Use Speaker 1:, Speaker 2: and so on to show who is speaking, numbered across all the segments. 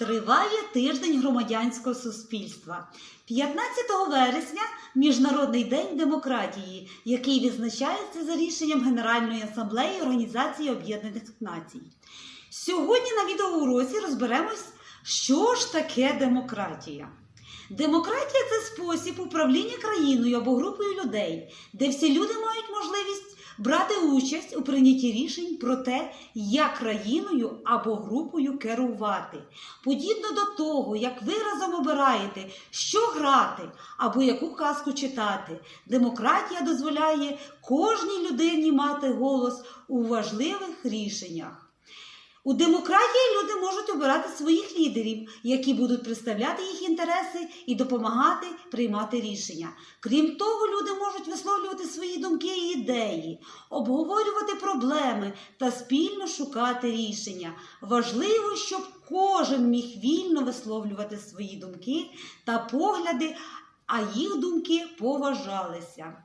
Speaker 1: Триває тиждень громадянського суспільства. 15 вересня Міжнародний день демократії, який відзначається за рішенням Генеральної асамблеї Організації Об'єднаних Націй. Сьогодні на відеоуроці розберемось, що ж таке демократія. Демократія це спосіб управління країною або групою людей, де всі люди мають можливість брати участь у прийнятті рішень про те, як країною або групою керувати. Подібно до того, як ви разом обираєте, що грати або яку казку читати, демократія дозволяє кожній людині мати голос у важливих рішеннях. У демократії люди можуть обирати своїх лідерів, які будуть представляти їх інтереси і допомагати приймати рішення. Крім того, люди можуть висловлювати свої думки і ідеї, обговорювати проблеми та спільно шукати рішення. Важливо, щоб кожен міг вільно висловлювати свої думки та погляди, а їх думки поважалися.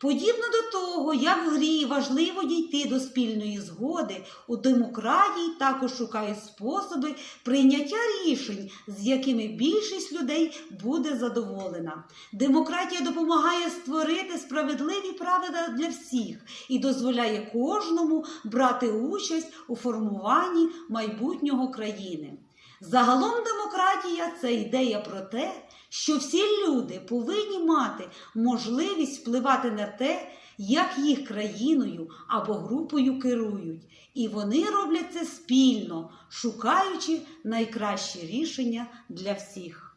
Speaker 1: Подібно до того, як в грі важливо дійти до спільної згоди, у демократії також шукають способи прийняття рішень, з якими більшість людей буде задоволена. Демократія допомагає створити справедливі правила для всіх і дозволяє кожному брати участь у формуванні майбутнього країни. Загалом демократія це ідея про те, що всі люди повинні мати можливість впливати на те, як їх країною або групою керують, і вони роблять це спільно, шукаючи найкращі рішення для всіх.